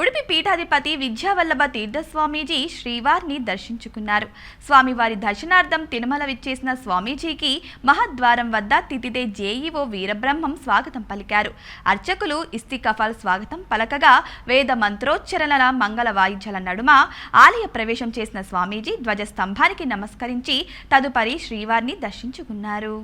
ఉడిపి పీఠాధిపతి విద్యావల్లభ తీర్థస్వామీజీ శ్రీవారిని దర్శించుకున్నారు. స్వామివారి దర్శనార్థం తిరుమల విచ్చేసిన స్వామీజీకి మహద్వారం వద్ద తితిదే జేఈఓ వీరబ్రహ్మం స్వాగతం పలికారు. అర్చకులు ఇస్తికఫాల్ స్వాగతం పలకగా వేద మంత్రోచ్చరణల మంగళ వాయిద్యాల నడుమ ఆలయ ప్రవేశం చేసిన స్వామీజీ ధ్వజస్తంభానికి నమస్కరించి తదుపరి శ్రీవారిని దర్శించుకున్నారు.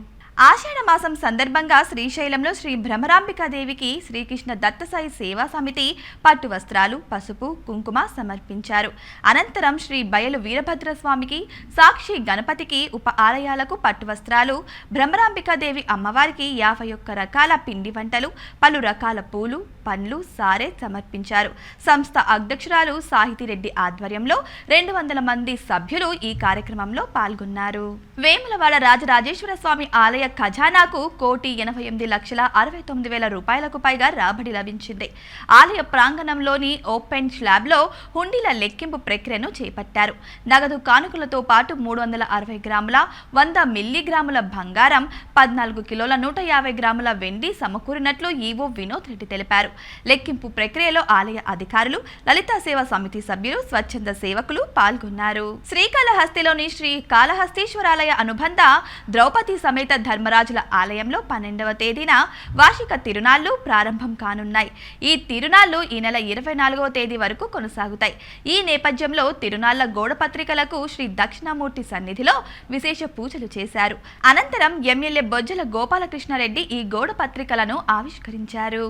ఆషాఢ మాసం సందర్భంగా శ్రీశైలంలో శ్రీ భ్రమరాంబికాదేవికి శ్రీకృష్ణ దత్తసాయి సేవా సమితి పట్టు వస్త్రాలు పసుపు కుంకుమ సమర్పించారు. అనంతరం శ్రీ బయలు వీరభద్ర స్వామికి సాక్షి గణపతికి ఉప ఆలయాలకు పట్టు వస్త్రాలు భ్రమరాంబికాదేవి అమ్మవారికి యాభై ఒక్క రకాల పిండి వంటలు పలు రకాల పూలు పండ్లు సారే సమర్పించారు. సంస్థ అధ్యక్షురాలు సాహితిరెడ్డి ఆధ్వర్యంలో రెండు వందల మంది సభ్యులు ఈ కార్యక్రమంలో పాల్గొన్నారు. వేములవాడ రాజరాజేశ్వర స్వామి ఆలయ ఖజానాకు కోటి ఎనభై ఎనిమిది లక్షల అరవై తొమ్మిది వేల రూపాయలకు పైగా రాబడి లభించింది. ఆలయ ప్రాంగణంలోని ఓపెన్ స్లాబ్లో హుండీల లెక్కింపు ప్రక్రియను చేపట్టారు. నగదు కానుకలతో పాటు మూడు వందల అరవై గ్రాముల వంద మిల్లీగ్రాముల బంగారం పద్నాలుగు కిలోల నూట యాభై గ్రాముల వెండి సమకూరినట్లు ఈవో వినోద్ రెడ్డి తెలిపారు. లెక్కింపు ప్రక్రియలో ఆలయ అధికారులు లలితా సేవా సమితి సభ్యులు స్వచ్ఛంద సేవకులు పాల్గొన్నారు. శ్రీకాళహస్తిలోని శ్రీ కాళహస్తీశ్వరాలయ అనుబంధ ద్రౌపది సమేత ధర్మరాజుల ఆలయంలో పన్నెండవ తేదీన వార్షిక తిరునాళ్ళు ప్రారంభం కానున్నాయి. ఈ తిరునాళ్ళు ఈ నెల ఇరవై నాలుగవ తేదీ వరకు కొనసాగుతాయి. ఈ నేపథ్యంలో తిరునాళ్ళ గోడపత్రికలకు శ్రీ దక్షిణామూర్తి సన్నిధిలో విశేష పూజలు చేశారు. అనంతరం ఎమ్మెల్యే బొజ్జల గోపాలకృష్ణారెడ్డి ఈ గోడపత్రికలను ఆవిష్కరించారు.